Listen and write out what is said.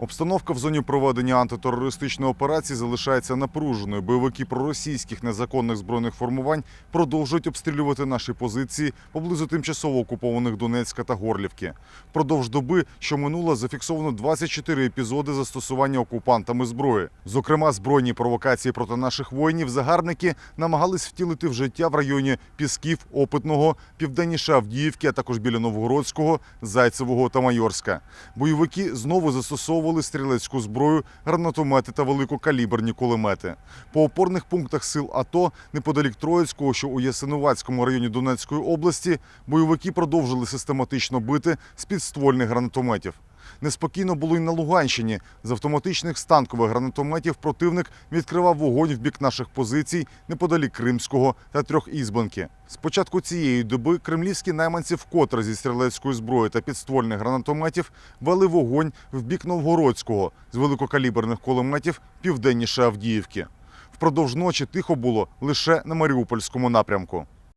Обстановка в зоні проведення антитерористичної операції залишається напруженою. Бойовики проросійських незаконних збройних формувань продовжують обстрілювати наші позиції поблизу тимчасово окупованих Донецька та Горлівки. Впродовж доби, що минуло, зафіксовано 24 епізоди застосування окупантами зброї. Зокрема, збройні провокації проти наших воїнів загарбники намагались втілити в життя в районі Пісків, Опитного, південніше Авдіївки, а також біля Новгородського, Зайцевого та Майорська. Бойовики знову застосовували стрілецьку зброю, гранатомети та великокаліберні кулемети. По опорних пунктах сил АТО неподалік Троїцького, що у Ясинувацькому районі Донецької області, бойовики продовжили систематично бити з підствольних гранатометів. Неспокійно було й на Луганщині. З автоматичних станкових гранатометів противник відкривав вогонь в бік наших позицій неподалік Кримського та Трьохізбанки. З початку цієї доби кремлівські найманці вкотре зі стрілецької зброї та підствольних гранатометів вели вогонь в бік Новгородського з великокаліберних кулеметів південніше Авдіївки. Впродовж ночі тихо було лише на Маріупольському напрямку.